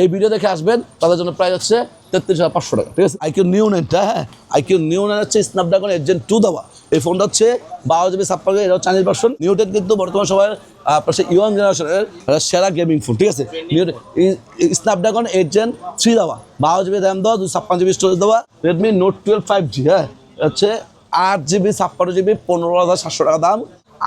এই ভিডিও দেখে আসবেন, তাদের জন্য প্রাইস হচ্ছে তেত্রিশ হাজার পাঁচশো টাকা, ঠিক আছে? আইকিউ নিউ নাইনটা হ্যাঁ? আইকিউ নিউ নাইন হচ্ছে স্ন্যাপড্রাগন এজেন্ট টু দেওয়া। এই ফোনটা হচ্ছে বারো জিবি ছাপ্পান্ন এটা চাইনিজ ভার্সন নিউটেন কিন্তু বর্তমান সময়ের পাশে ইয়ং জেনারেশনের সেরা গেমিং ফোন ঠিক আছে? স্ন্যাপড্রাগন এজেন্ট থ্রি দেওয়া। বারো জিবি র্যাম দেওয়া দুই ছাপ্পান্ন জিবি স্টোরেজ দেওয়া। Redmi note twelve five G হ্যাঁ? হচ্ছে আট জিবি ছাপ্পান্ন জিবি পনেরো হাজার সাতশো টাকা দাম।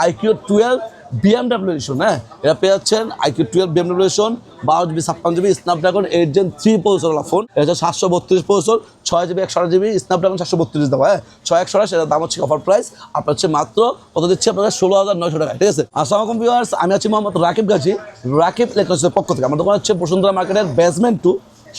আইকিউ টুয়েলভ বিএমডাব্লিউ এডিশন হ্যাঁ? এটা পেয়ে যাচ্ছেন আইকিউ টুয়েলভ বিএমডাব্লিউ এডিশন বারো জিবি, ছাপ্পান্ন GB, Snapdragon eight gen three পৌঁছালা ফোন। এটা হচ্ছে সাতশো বত্রিশ পৌঁছল ছয় জিবি, একশো জিবি, স্ন্যাপড্রাগন সাতশো বত্রিশ দেওয়া হ্যাঁ? ছয় একশো সেটার দাম হচ্ছে অফার প্রাইস আপনার হচ্ছে মাত্র কত দিচ্ছে? আপনাদের ষোলো হাজার নয়শো টাকা, ঠিক আছে? আসসালামু আলাইকুম ভিউয়ার্স আমি আছি মোহাম্মদ রাকিব গাজী। রাকিব ইলেকট্রনিক্সের পক্ষ থেকে, আমার দোকান হচ্ছে বসুন্ধরা মার্কেটের বেসমেন্ট টু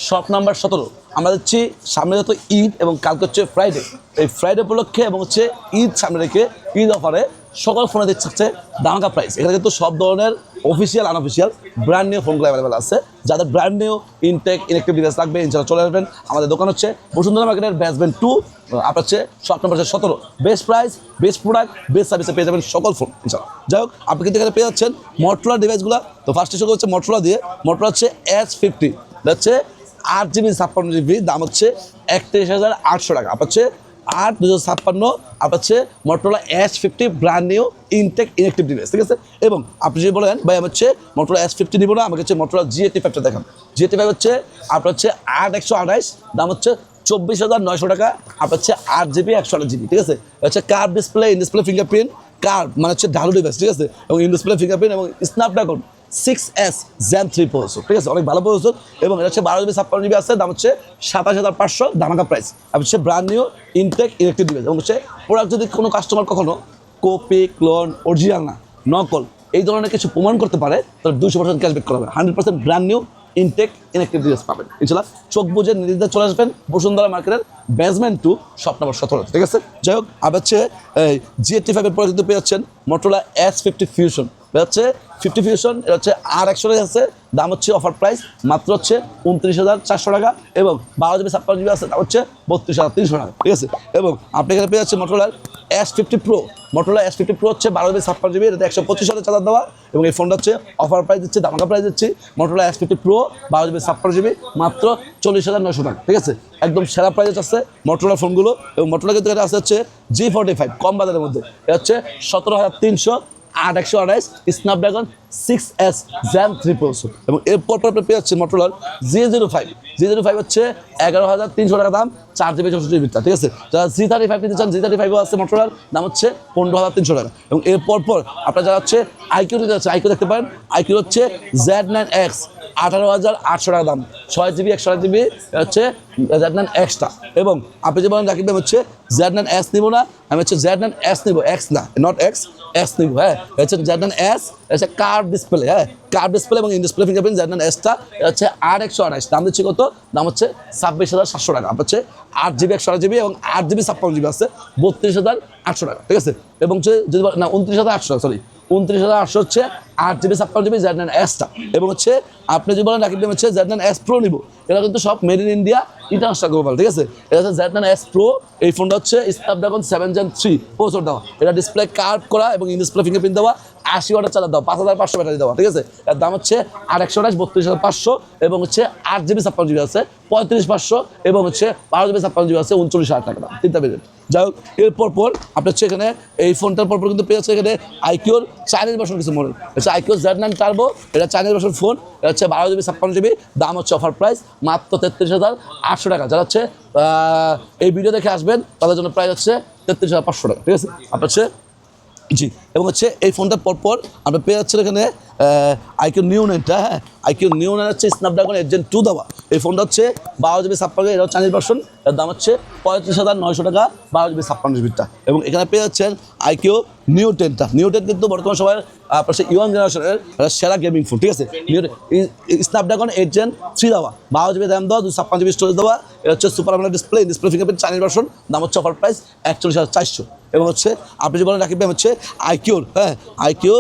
শপ নাম্বার সতেরো। আমরা দিচ্ছি সামনে যত ঈদ এবং কালকে হচ্ছে ফ্রাইডে এই ফ্রাইডে উপলক্ষে এবং হচ্ছে ঈদ সামনে রেখে ঈদ অফারে সকল ফোনে দিচ্ছে হচ্ছে দামাকা প্রাইস এখানে কিন্তু সব ধরনের অফিসিয়াল আনঅফিসিয়াল ব্র্যান্ড নিউ ফোনগুলো অ্যাভেলেবেল আছে। যাদের brand new intact electric device লাগবে ইনশাল্লাহ চলে আসবেন। আমাদের দোকান হচ্ছে বসুন্ধরা মার্কেটের বেসমেন্ট টু আপনার হচ্ছে শপ নাম্বার হচ্ছে সতেরো। Best price best product best সার্ভিসে পেয়ে যাবেন সকল ফোন ইনশাল্লাহ যাই হোক, আপনি কিন্তু এখানে পেয়ে যাচ্ছেন মটরোলা ডিভাইসগুলো তো ফার্স্টে শুরু হচ্ছে মটরোলা দিয়ে মটরোলা হচ্ছে এস ফিফটি হচ্ছে আট জিবি ছাপ্পান্ন জিবি দাম হচ্ছে একত্রিশ হাজার আটশো টাকা। আপনার হচ্ছে আট দুশো ছাপ্পান্ন আপনার হচ্ছে Motorola S fifty brand new intact electric device ঠিক আছে? এবং আপনি যদি বলেন, ভাই, আমি হচ্ছে মটোলা এস ফিফটি নিব না, আমাকে হচ্ছে মটোলা জি এইটি ফাইভটা দেখান। জি এইটি ফাইভ হচ্ছে আপনার হচ্ছে আট, একশো আঠাইশ দাম হচ্ছে চব্বিশ হাজার নয়শো টাকা, আপনার হচ্ছে আট জিবি একশো আট জিবি ঠিক আছে? হচ্ছে curve display in display fingerprint curve মানে হচ্ছে ঢালু ডিভাইস ঠিক আছে? এবং ইন ডিসপ্লে ফিঙ্গারপ্রিন্ট এবং Snapdragon six S gen three processor ঠিক আছে? অনেক ভালো প্রসেসর এবং এটা হচ্ছে বারো জিবি ছাপ্পান্ন জিবি আছে, দাম হচ্ছে সাতাশ হাজার পাঁচশো, দামাকা প্রাইস আর হচ্ছে brand new intact electric device এবং হচ্ছে প্রোডাক্ট যদি কোনো কাস্টমার কখনো কপি ক্লোন অরিজিনাল না নকল এই ধরনের কিছু প্রমাণ করতে পারে, তাহলে দুশো পার্সেন্ট ক্যাশব্যাক করা হবে। Hundred percent brand new intact electric device পাবেন। ইনশাল্লাহ চোখ বুঝে নির্দিষ্ট চলে আসবেন বসুন্ধরা মার্কেটের বেসমেন্ট টু শপ নাম্বার সতেরো, ঠিক আছে? যাই হোক, আবার হচ্ছে জি এইটটি ফাইভের পরে কিন্তু পেয়ে যাচ্ছেন মোটোলা এস ফিফটি ফিউশন এটা হচ্ছে ফিফটি ফিউশন এটা হচ্ছে আর একশো টাকা আছে। দাম হচ্ছে অফার প্রাইস মাত্র হচ্ছে উনত্রিশ হাজার চারশো টাকা এবং বারো জিবি, ছাপ্পান্ন জিবি আছে, দাম হচ্ছে বত্রিশ হাজার তিনশো টাকা, ঠিক আছে? এবং আপনি এখানে পেয়ে যাচ্ছেন মোটোলার S fifty pro Motorola S fifty pro হচ্ছে বারো জিবি, ছাপ্পান্ন জিবি এটা একশো পঁচিশ হাজার চার্জার দেওয়া এবং এই ফোনটা হচ্ছে অফার প্রাইস দিচ্ছে দামাকা প্রাইস দিচ্ছি। মোটোলা এস ফিফটি প্রো বারো জিবি, ছাপ্পান্ন জিবি, মাত্র চল্লিশ হাজার নশো টাকা, ঠিক আছে? একদম সেরা প্রাইস আছে মোটোলা ফোনগুলো এবং মোটোলা কিন্তু এটা আছে হচ্ছে জি ফোর্টি ফাইভ কম বাজারের মধ্যে। এটা হচ্ছে সতেরো হাজার তিনশো আট একশো আঠাইশ Snapdragon six S gen three processor এবং এরপর পর আপনি পেয়ে যাচ্ছেন মোটরলার G zero five G zero five হচ্ছে এগারো হাজার তিনশো টাকা দাম, চার জিবি চৌষট্টি জিবিটা ঠিক আছে? যারা জি থার্টি ফাইভ নিতে চান জি থার্টি ফাইভও আছে মোটরলার দাম হচ্ছে পনেরো হাজার তিনশো টাকা। এবং এরপর পর আপনার যারা হচ্ছে আইকিউ নিতে যাচ্ছে আইকিউ দেখতে পারেন আইকিউ হচ্ছে জেড নাইন এক্স আঠারো হাজার আটশো টাকা দাম। ছয় জিবি একশো আট জিবি হচ্ছে জেড নাইন এক্সটা এবং আপনি যে বলেন রাকিব হচ্ছে জেড নাইন এস নিবো না, আমি হচ্ছে জেড নাইন এস নিবো এক্স না নট এক্স এস নিবো হ্যাঁ। হচ্ছে জেড নাইন এস হচ্ছে কার ডিসপ্লে হ্যাঁ। কার ডিসপ্লে এবং ডিসপ্লে ফিঙ্গারপ্রিন্ট জেড নাইন এসটা হচ্ছে আট একশো আঠাশ দাম দিচ্ছি কত? দাম হচ্ছে ছাব্বিশ হাজার সাতশো টাকা। আপনার হচ্ছে আট জিবি একশো আট জিবি এবং আট জিবি ছাপ্পান্ন জিবি আছে, বত্রিশ হাজার আটশো টাকা, ঠিক আছে? এবং যদি না, উনত্রিশ হাজার আটশো সরি উনত্রিশ হাজার আটশো হচ্ছে আট জিবি, ছাপ্পান্ন জিবি জেড নাইন এসটা এবং হচ্ছে, আপনি যদি বলেন রাকিব হচ্ছে জেড নাইন এস প্রো নিবো এটা কিন্তু সব made in India international global ঠিক আছে? এটা হচ্ছে জেড নাইন এস প্রো এই ফোনটা হচ্ছে স্ন্যাপড্রাগন সেভেন জেন থ্রি প্রচুর দেওয়া। এটা ডিসপ্লে কার্ভ করা এবং ইন ডিসপ্লে ফিঙ্গারপ্রিন্ট দেওয়া। আশি ওয়াটের চার্জার দাও, পাঁচ হাজার পাঁচশো ব্যাটারি দেওয়া, ঠিক আছে? এর দাম হচ্ছে আট একশো আঠাশ, বত্রিশ হাজার পাঁচশো এবং হচ্ছে আট জিবি, ছাপ্পান্ন জিবি আছে, পঁয়ত্রিশ পাঁচশো এবং হচ্ছে বারো জিবি, ছাপ্পান্ন জিবি আছে, উনচল্লিশ হাজার টাকা দাম, তিনটা বেজেন্ট যাই হোক, এরপর পর আপনার হচ্ছে এখানে এই ফোনটার পর পর কিন্তু পেয়েছে এখানে আইকিওর চাইনিজ ভার্সন কিছু মডেল হচ্ছে আইকিওর জেড নাইন টার্বো এটা চাইনিজ ভার্সন ফোন এটা হচ্ছে বারো জিবি, ছাপ্পান্ন জিবি, দাম হচ্ছে অফার প্রাইস মাত্র তেত্রিশ হাজার আটশো টাকা। যারা হচ্ছে এই ভিডিও দেখে আসবেন, তাদের জন্য প্রাইস হচ্ছে তেত্রিশ হাজার পাঁচশো টাকা, ঠিক আছে? আপনার হচ্ছে জি, এবং হচ্ছে এই ফোনটা পরপর আমরা পেয়ে যাচ্ছেন এখানে আইকিউ নিউ নাইনটা হ্যাঁ? আইকিউ নিউ নাইন হচ্ছে স্ন্যাপড্রাগন এজেন্ট টু দেওয়া। এই ফোনটা হচ্ছে বারো জিবি ছাপ্পান্ন, এটাও চাইনিজ ভার্সন এর দাম হচ্ছে পঁয়ত্রিশ হাজার নয়শো টাকা, বারো জিবি ছাপ্পান্ন জিবিটা এবং এখানে পেয়ে যাচ্ছেন আইকিউ নিউ টেনটা নিউ টেন কিন্তু বর্তমান সময়ের পাশে ইয়ং জেনারেশনের সেরা গেমিং ফোন ঠিক আছে? স্ন্যাপড্রাগন জেন থ্রি দেওয়া। বারো জিবি র্যাম দেওয়া দুই ছাপ্পান্ন জিবি স্টোরেজ দেওয়া। এটা হচ্ছে super display display fingerprint Chinese version দাম হচ্ছে অফার প্রাইস একচল্লিশ হাজার চারশো। এবং হচ্ছে, আপনি যে বলেন রাকিব ভাই, হচ্ছে আইকিউর হ্যাঁ আইকিউ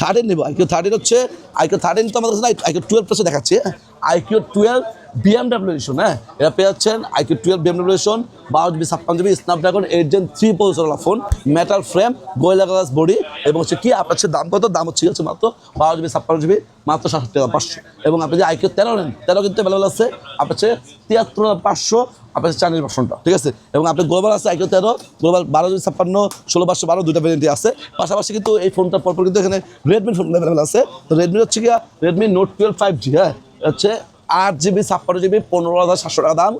থার্টিন নেব। আইকিউ থার্টিন হচ্ছে আইকিউ থার্টিন তো আমাদের কাছে আইকিউ টুয়েলভ প্লাসে দেখাচ্ছে আইকিউ টুয়েলভ বিএমডাব্লিউ এডিশন হ্যাঁ? এটা পেয়ে যাচ্ছেন আইকিউ টুয়েলভ বিএমডাব্লিউ এডিশন বারো জিবি ছাপ্পান্ন GB Snapdragon eight gen three positional phone metal frame gorilla glass body এবং হচ্ছে কি, আপনার দাম কত? দাম হচ্ছে হচ্ছে মাত্র? বারো জিবি ছাপ্পান্ন জিবি মাত্র সাতষট্টি টাকা, পাঁচশো। এবং আপনি যে আইকিউ তেরো নেন, তেরো কিন্তু অ্যাভেলেবল আছে, আপনার হচ্ছে তিয়াত্তর পাঁচশো, আপনার চাইনিজ ভার্সনটা ঠিক আছে? এবং আপনি গ্লোবাল আছে আইকিউ তেরো গ্লোবাল বারো জিবি ছাপ্পান্ন, ষোলো, পাঁচশো, বারো দুটা ভ্যারিয়েন্টই আছে। পাশাপাশি কিন্তু এই ফোনটার পরপর কিন্তু এখানে রেডমি ফোন অ্যাভেলেবল আছে। তো রেডমি হচ্ছে কি Redmi Note twelve five G হ্যাঁ? হচ্ছে আট জিবি, ছাপ্পান্ন জিবি, পনেরো হাজার সাতশো টাকা দাম।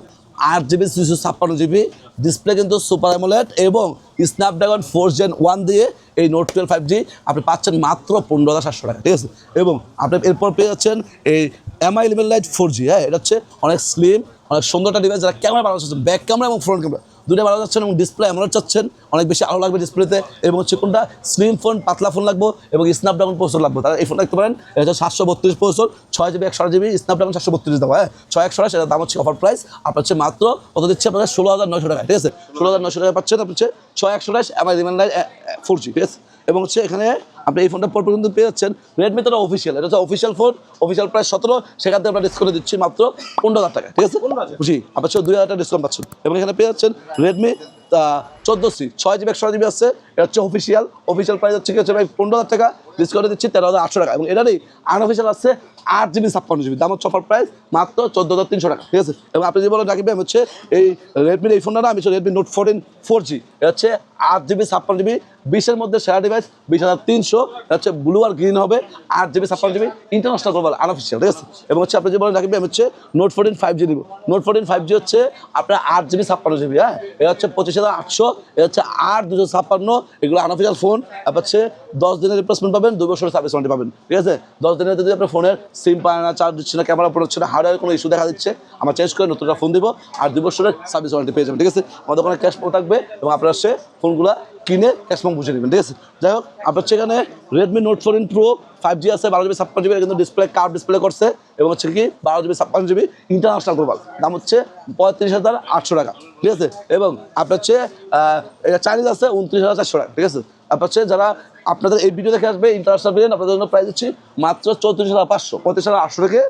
আট জিবি দুশো ছাপ্পান্ন জিবি। ডিসপ্লে কিন্তু সুপার অ্যামোলেট এবং স্ন্যাপড্রাগন ফোর জেন ওয়ান দিয়ে এই নোট টুয়েলভ ফাইভ জি আপনি পাচ্ছেন মাত্র পনেরো হাজার সাতশো টাকা, ঠিক আছে? এবং আপনি এরপর পেয়ে যাচ্ছেন এই Mi eleven lite four G হ্যাঁ? এটা হচ্ছে অনেক স্লিম অনেক সুন্দর একটা ডিভাইস যারা ক্যামেরা বানানো ব্যাক ক্যামেরা এবং ফ্রন্ট ক্যামেরা দুটো ভালো যাচ্ছেন এবং ডিসপ্লে এমন চাচ্ছেন, অনেক বেশি আলো লাগবে ডিসপ্লেতে এবং হচ্ছে কোনটা? স্লিম ফোন পাতলা ফোন লাগবো এবং স্ন্যাপড্রাগন প্রসেসর লাগবে। তারা এই ফোন দেখতে পারেন, এটা সাতশো বত্রিশ প্রসেসর ছয় জিবি একশো জিবি স্ন্যাপড্রাগন সাতশো বত্রিশ দেওয়া হ্যাঁ? ছয় একশো সেটার দাম হচ্ছে অফার প্রাইস আপনার হচ্ছে মাত্র কত দিচ্ছে আপনার ষোলো হাজার নয়শো টাকা, ঠিক আছে? ষোলো হাজার নয়শো টাকা পাচ্ছেন আপনার হচ্ছে ছয় একশো টাকা রিমান্ডার ফোর জি ঠিক আছে? এবং হচ্ছে এখানে আপনি এই ফোনটা পরপর পর্যন্ত পেয়ে যাচ্ছেন রেডমি তো অফিসিয়াল এটা হচ্ছে অফিসিয়াল ফোন অফিসিয়াল প্রাইস সতেরো সেখান থেকে আমরা ডিসকাউন্ট দিচ্ছি মাত্র পনেরো হাজার টাকা ঠিক আছে? খুশি? আপনার সব দুই হাজার টাকা ডিসকাউন্ট পাচ্ছেন। এবং এখানে পেয়ে যাচ্ছেন রেডমি চোদ্দ সি ছয় জিবি একশো জিবি আছে, এটা হচ্ছে অফিসিয়াল অফিসিয়াল প্রাইস হচ্ছে কি হচ্ছে ভাই পনেরো হাজার টাকা ডিসকাউন্ট দিচ্ছি তেরো হাজার আটশো টাকা। এবং এটারই আনঅফিসিয়াল আছে আট জিবি ছাপ্পান্ন জিবি দাম হচ্ছে অফার প্রাইস মাত্র চোদ্দ হাজার তিনশো টাকা, ঠিক আছে? এবং আপনি যে বলেন রাখবেন হচ্ছে এই রেডমির এই ফোনটা না, আমি Redmi Note fourteen four G এটা হচ্ছে আট জিবি ছাপ্পান্ন জিবি বিশের মধ্যে সেরা ডিভাইস বিশ হাজার তিনশো হচ্ছে ব্লু আর গ্রিন হবে, আট জিবি ছাপ্পান্ন জিবি ইন্টারন্যাশনাল গ্লোবাল আনঅফিসিয়াল ঠিক আছে? এবং হচ্ছে আপনি যে বলেন রাখবেন হচ্ছে নোট ফোরটিন ফাইভ জি নিব। নোট ফোরটিন ফাইভ জি হচ্ছে আপনার আট জিবি ছাপ্পান্ন জিবি হ্যাঁ? এটা হচ্ছে পঁচিশ হাজার আটশো হচ্ছে আট দুশো ছাপ্পান্ন, এগুলো আনঅফিসিয়াল ফোন হচ্ছে দশ দিনের রিপ্লেসমেন্ট পাবেন দু বছরের সার্ভিস ওয়ারেন্টি পাবেন। ঠিক আছে? দশ দিনের যদি আপনার ফোনের সিম পায় না চার্জ দিচ্ছে না ক্যামেরা পড়ছে না হার্ডওয়্যার কোনো ইস্যু দেখা দিচ্ছে, আমরা চেঞ্জ করে নতুনটা ফোন দিব, আর দু বছরের সার্ভিস ওয়ারেন্টি পেয়ে যাবেন। ঠিক আছে? আমাদের ওখানে ক্যাশ থাকবে এবং আপনার সে ফোনগুলো কিনে পো বুঝে নেবেন, ঠিক আছে? যাই হোক, আপনার এখানে Redmi Note fourteen pro five G আছে, বারো জিবি ছাপ্পান্ন জিবি কিন্তু ডিসপ্লে কার্ড ডিসপ্লে করছে, এবং হচ্ছে কি বারো জিবি ছাপ্পান্ন জিবি ইন্টারন্যাশনাল গ্লোবাল দাম হচ্ছে পঁয়ত্রিশ হাজার আটশো টাকা, ঠিক আছে? এবং আপনার হচ্ছে এটা চাইনিজ আছে, উনত্রিশ হাজার চারশো টাকা, ঠিক আছে? আপনার হচ্ছে যারা আপনাদের এই ভিডিও দেখে আসবে ইন্টারন্যাশনাল আপনাদের জন্য প্রাইস হচ্ছে মাত্র চৌত্রিশ হাজার পাঁচশো, পঁয়ত্রিশ হাজার আটশো থেকে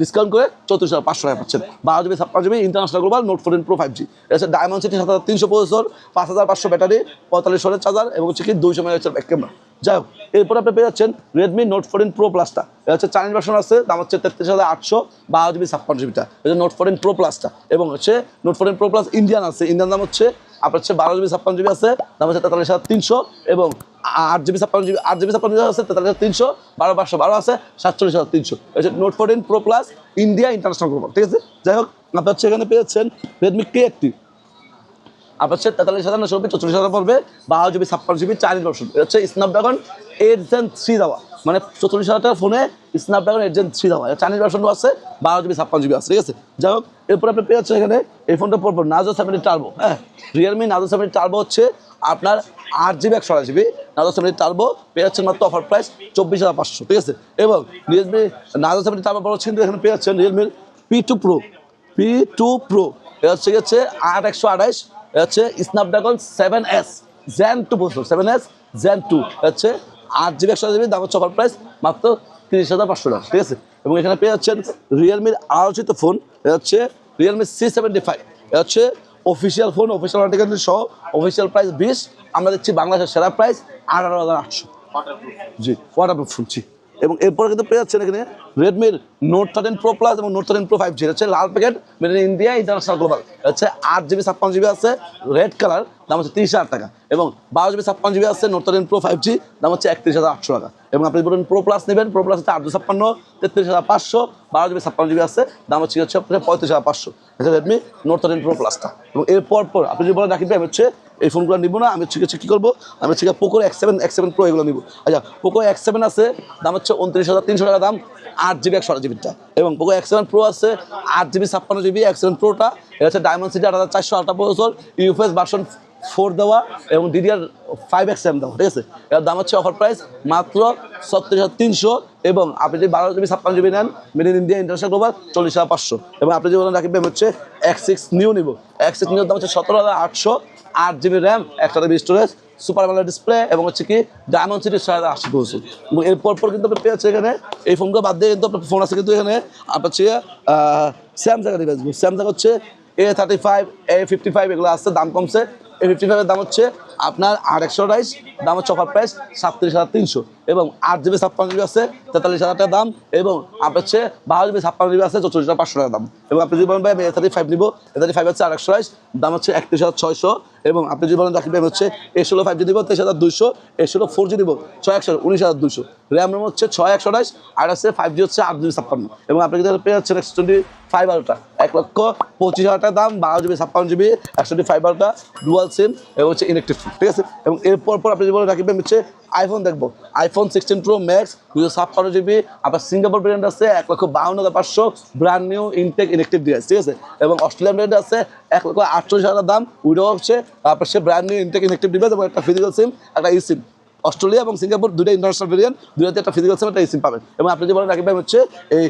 ডিসকাউন্ট করে চৌত্রিশ হাজার পাঁচশো টাকা পাচ্ছেন। বারো জিবি ছাপ্পান্ন GB international global Note fourteen pro five G এটা ডায়মন্ড সিটি সাত হাজার তিনশো পঁচিশশোর পাঁচ হাজার পাঁচশো ব্যাটারি, পঁয়তাল্লিশ শোরের চার্জার এবং হচ্ছে কি দুইশো মেগাপিক্সেল ব্যাক ক্যামেরা যাই হোক, এরপর আপনি পেয়ে যাচ্ছেন রেডমি নোট ফোরটিন প্রো প্লাসটা এটা হচ্ছে চাইনিজ ভার্সন আছে, দাম হচ্ছে তেত্রিশ হাজার আটশো বারো জিবি ছাপ্পান্ন জিবিটা এটা নোট ফোরটিন প্রো প্লাসটা এবং হচ্ছে Note fourteen pro plus Indian আছে। ইন্ডিয়ান দাম হচ্ছে, আপনার হচ্ছে বারো জিবি ছাপ্পান্ন জিবি আছে, দাম হচ্ছে তেতাল্লিশ হাজার তিনশো এবং আট জিবি, ছাপ্পান্ন জিবি, আট জিবি, ছাপ্পান্ন জিবি আছে, তেতাল্লিশ তিনশো, বারো পাঁচশো বারো আছে, সাতচল্লিশ হাজার তিনশো। হচ্ছে Note fourteen pro plus India international global ঠিক আছে? যাই হোক আপনার হচ্ছে এখানে পেয়েছেন রেডমি কে একটি। আপনার হচ্ছে তেতাল্লিশ হাজার নশো নব্বই চল্লিশ হাজার পড়বে, বারো জিবি, ছাপ্পান্ন জিবি চাইনিজ ভার্সন এটা হচ্ছে স্ন্যাপড্রাগন এইট জেন থ্রি দেওয়া। মানে চল্লিশ হাজার টাকা ফোনে স্ন্যাপড্রাগন এইট জেন থ্রি দেওয়া। চাইনিজ ভার্সনও আছে, বারো জিবি, ছাপ্পান্ন জিবি আছে, ঠিক আছে? যাই হোক, এরপর আপনি পেয়ে যাচ্ছেন এখানে এই ফোনটা পড়ব নাজো সেভেন্টি টার্বো হ্যাঁ? রিয়েলমি নাজো সেভেন্টি টার্বো হচ্ছে আপনার আট জিবি, একশো আড়াই জিবি নাজো সেভেন্টি টার্বো পেয়ে যাচ্ছেন মাত্র অফার প্রাইস চব্বিশ হাজার পাঁচশো, ঠিক আছে? এবং রিয়েলমি নাজো সেভেন্টি টার্বো বড় এখানে পেয়ে যাচ্ছেন রিয়েলমির P two pro P two pro হচ্ছে হচ্ছে আট একশো আঠাইশ হচ্ছে Snapdragon seven S gen two processor seven S gen two হচ্ছে আট জিবি, একশো জিবি, দাম হচ্ছে অফার প্রাইস মাত্র তিরিশ হাজার পাঁচশো টাকা, ঠিক আছে? এবং এখানে পেয়ে যাচ্ছেন রিয়েলমির আলোচিত ফোন হচ্ছে রিয়েলমি সি সেভেন্টি ফাইভ হচ্ছে অফিসিয়াল ফোন অফিসিয়াল আর্টিকেল সহ অফিসিয়াল প্রাইস বিশ আমরা দিচ্ছি বাংলাদেশের সেরা প্রাইস আঠারো হাজার আটশো। জি ওয়াটারপ্রুফ জি। এবং এরপরে কিন্তু পেয়ে যাচ্ছেন এখানে রেডমির নোট থার্টিন প্রো প্লাস এবং Note thirteen pro five G হচ্ছে লাল packet made in India international global হচ্ছে আট জিবি ছাপ্পান্ন জিবি আছে রেড কালার দাম হচ্ছে তিরিশ হাজার টাকা। এবং বারো জিবি ছাপ্পান্ন জিবি আছে Note thirteen pro five G দাম হচ্ছে একত্রিশ হাজার আটশো টাকা। এবং আপনি বলুন প্রো প্লাস নেবেন প্রো প্লাস হচ্ছে আটশো ছাপ্পান্ন, তেত্রিশ হাজার পাঁচশো, বারো জিবি ছাপ্পান্ন জিবি আছে, দাম হচ্ছে হচ্ছে আপনার পঁয়ত্রিশ হাজার পাঁচশো। হচ্ছে রেডমি নোট থার্টিন প্রো প্লাসটা এবং এরপর পর আপনি যদি বলেন আমি হচ্ছে এই ফোনগুলো নিবো না, আমি হচ্ছে হচ্ছে কী করব, আমি হচ্ছে Poco X seven X seven pro এগুলো নিবো। আচ্ছা পোকো এক্স সেভেন আছে, দাম হচ্ছে উনত্রিশ হাজার তিনশো টাকা দাম, আট জিবি, একশো আট জিবিটা এবং পোকো এক্স সেভেন প্রো আছে, আট জিবি, ছাপ্পান্ন জিবি এক্স সেভেন প্রোটা এটা হচ্ছে ডায়মন্ড সিটি আট হাজার চারশো আটটা বছর ইউএফএস ভার্সন ফোর দেওয়া, এবং ডিডিআর ফাইভ এক্স এম দেওয়া, ঠিক আছে? এর দাম হচ্ছে অফার প্রাইস মাত্র ছত্রিশ হাজার তিনশো, এবং আপনি যদি বারো জিবি, ছাপ্পান্ন জিবি নেন made in India international global চল্লিশ হাজার পাঁচশো। এবং আপনি যদি বলেন রাখবেন হচ্ছে এক্স সিক্স নিউ নিব। এক্স সিক্স নিউর দাম হচ্ছে সতেরো হাজার আটশো আট জিবি র্যাম একটা জিবি স্টোরেজ সুপার ভালো ডিসপ্লে এবং হচ্ছে কি ডায়মন্ড সিটি সাড়ে আশি পৌঁছে এবং এরপর পর কিন্তু আপনি পেয়েছে এখানে, এই ফোনগুলো বাদ দিয়ে কিন্তু আপনার ফোন আছে কিন্তু এখানে, আপনার হচ্ছে স্যামসাং এর স্যামসাং হচ্ছে A thirty five A fifty five এগুলো আসছে দাম কমছে এ ফিফটি ফাইভের দাম হচ্ছে আপনার আট একশো আঠাইশ দাম হচ্ছে অফার প্রাইস সাতত্রিশ হাজার তিনশো। এবং আট জিবি ছাপ্পান্ন জিবি আছে, তেতাল্লিশ হাজার টাকা দাম, এবং আপনার হচ্ছে বারো জিবি ছাপ্পান্ন জিবি আছে, চৌচল্লিশ হাজার পাঁচশো টাকা দাম। এবং আপনি যদি বলেন, ভাই, আমি এ থার্টি ফাইভ নিবো। এ থার্টি ফাইভ হচ্ছে আট একশো আঠাইশ দাম হচ্ছে একত্রিশ হাজার ছয়শো। এবং আপনি যদি বলেন রাখি হচ্ছে এ ষোলো ফাইভ জি দিব তেইশ হাজার দুইশো এ ষোলো ফোর জি দিব ছয় একশো, উনিশ হাজার দুইশো। র্যাম হচ্ছে ছয় একশো আঠাইশ আর হচ্ছে ফাইভ জি হচ্ছে আট জিবি ছাপ্পান্ন। এবং আপনি যদি পেয়ে যাচ্ছেন একশো টোয়েন্টি ফাইভ বারোটা এক লক্ষ পঁচিশ হাজার টাকা দাম বারো জিবি ছাপ্পান্ন জিবি একশো টোয়েন্টি ফাইভ বারোটা ডুয়াল সিম এবং হচ্ছে ইলেকট্রিক ঠিক আছে? এবং এরপর পর আপনি যদি বলেন রাখবেন হচ্ছে আইফোন দেখব। আইফোন সিক্সটিন প্রো ম্যাক্স দুশো ছাপ্পান্ন জিবি আপনার সিঙ্গাপুর ব্র্যান্ড আছে, এক লক্ষ বাউন্ন হাজার পাঁচশো brand new intact electric device ঠিক আছে? এবং অস্ট্রেলিয়ান ব্র্যান্ড আছে, এক লক্ষ আটচল্লিশ হাজার দাম উইডো হচ্ছে, আপনার সে brand new intact electric device এবং একটা ফিজিক্যাল সিম একটা ই সিম অস্ট্রেলিয়া এবং সিঙ্গাপুর দুটো ইন্টারন্যাশনাল ভেরিয়েন্ট দুটাতে একটা ফিজিক্যাল সিম একটা সিম পাবেন। এবং আপনি যে বলেন, রাকিব ভাই হচ্ছে এই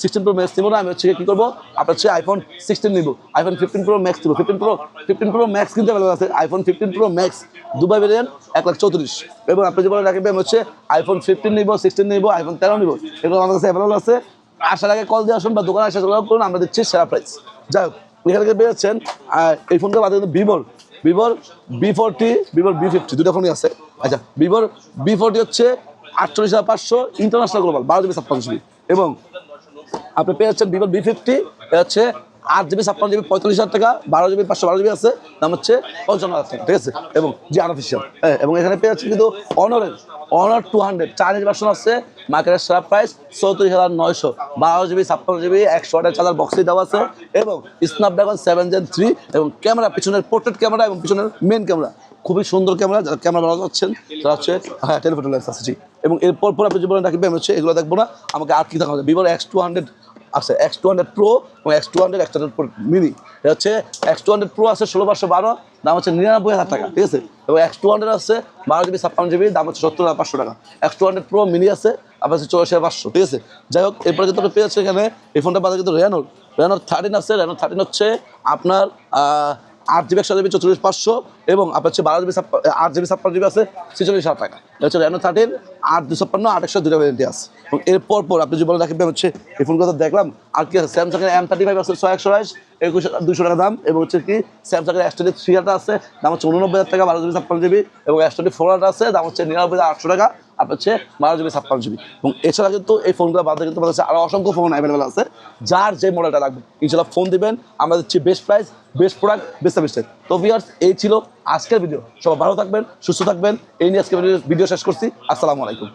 সিক্সটিন প্রো ম্যাক্স নিবো না, আমি হচ্ছে কি করব? আপনার হচ্ছে আইফোন সিক্সটিন নিবো। আইফোন ফিফটিন প্রো ম্যাক্স নিবো। Fifteen pro fifteen pro max কিন্তু অ্যাভেলেবল আছে। IPhone fifteen pro max Dubai variant এক লাখ চৌত্রিশ। এবং আপনি যে বলেন, রাকিব ভাই হচ্ছে আইফোন ফিফটিন নিবো সিক্সটিন নিবো আইফোন তেরো নিবো, এগুলো আমাদের কাছে অ্যাভেলেবল আছে। আসার আগে কল দিয়ে আসুন বা দোকানে আসা করুন, আমরা দিচ্ছি সেরা প্রাইস যাই হোক, এখানে পেয়েছেন এই ফোনটা বাদে কিন্তু ভিভোর ভিভোর বি ফোরটি ভিভোর বি ফিফটি দুটো ফোনই আছে। আচ্ছা ভিভোর বি ফোরটি হচ্ছে আটচল্লিশ হাজার পাঁচশো ইন্টারন্যাশনাল গ্লোবাল বারো জিবি ছাপ্পান্ন জিবি এবং আপনি পেয়ে যাচ্ছেন ভিভোর বি ফিফটি হচ্ছে আট জিবি, ছাপ্পান্ন জিবি, পঁয়তাল্লিশ হাজার টাকা, বারো জিবি, পাঁচশো বারো জিবি আছে। দাম হচ্ছে পঞ্চান্ন হাজার টাকা, ঠিক আছে? এবং যে আর্টিফিশিয়াল হ্যাঁ এবং এখানে পেয়ে যাচ্ছেন কিন্তু অনারের Honor two hundred Chinese version আছে মার্কেটের সেরা প্রাইস চৌত্রিশ হাজার নয়শো। বারো জিবি, ছাপ্পান্ন জিবি, একশো আটের চার্জার বক্সে দেওয়া আছে। এবং স্ন্যাপড্রাগন সেভেন জেন থ্রি এবং ক্যামেরা পিছনের পোর্ট্রেট ক্যামেরা এবং পিছনের মেন ক্যামেরা খুবই সুন্দর ক্যামেরা যারা ক্যামেরা বানাতে যাচ্ছেন তারা হচ্ছে হ্যাঁ টেলিফোটো লেন্স আছে, জি। এবং এরপর, পর আপনি জীবনে রাখবেন হচ্ছে এগুলো দেখব না। আমাকে আর কি দেখা হবে ভিভোর এক্স টু হান্ড্রেড আছে এক্স টু হান্ড্রেড প্রো এবং X two hundred X pro mini এটা হচ্ছে এক্স টু হান্ড্রেড প্রো আছে ষোলো পাঁচশো বারো, দাম হচ্ছে নিরানব্বই হাজার টাকা, ঠিক আছে? এবং এক্স টু হান্ড্রেড আছে বারো জিবি ছাপ্পান্ন জিবি দাম হচ্ছে সত্তর হাজার পাঁচশো টাকা। X two hundred pro mini আছে আপনার হচ্ছে চৌরাশি হাজার পাঁচশো, ঠিক আছে? যাই হোক, এরপরে কিন্তু পেয়েছে এখানে, এই ফোনটা বাদে কিন্তু রেনোর রেনোর থার্টিন আছে রেনোর থার্টিন হচ্ছে আপনার আট জিবি, একশো জিবি, চৌচল্লিশ, পাঁচশো এবং আপনার হচ্ছে বারো জিবি আট জিবি, ছাপ্পান্ন জিবি আছে, ছেচল্লিশ হাজার টাকা। এটা হচ্ছে রেনো থার্টিন আট দুশো ছাপ্পান্ন, আট একশো দুটো ভ্যারেন্টি আছে। এবং এরপর পর আপনি যে বলে রাখবেন হচ্ছে এই ফোনগুলো তো দেখলাম, আর কি আছে? স্যামসাংয়ের এম থার্টি ফাইভ আছে, ছয় একশো বাইশ, একুশ, দুশো টাকা দাম এবং হচ্ছে কি স্যামসাংয়ের এস টোয়েন্টি থ্রি আছে, দাম হচ্ছে উননব্বই হাজার টাকা, বারো জিবি, ছাপ্পান্ন জিবি এবং এস টোয়েন্টি ফোর আছে, দাম হচ্ছে নিরানব্বই হাজার আটশো টাকা। আপনার হচ্ছে বারো জিবি ছাপ্পান্ন জিবি এবং এছাড়া কিন্তু এই ফোনগুলো বাদে কিন্তু আমাদের আরও অসংখ্য ফোন অ্যাভেলেবেল আছে, যার যে মডেলটা লাগবে। ইনশাল্লাহ ফোন দিবেন, আমরা হচ্ছে best price best product best service তো ভিউয়ার্স এই ছিল আজকের ভিডিও সবাই ভালো থাকবেন, সুস্থ থাকবেন। এই নিয়ে আজকে ভিডিও শেষ করছি। আসসালামু আলাইকুম।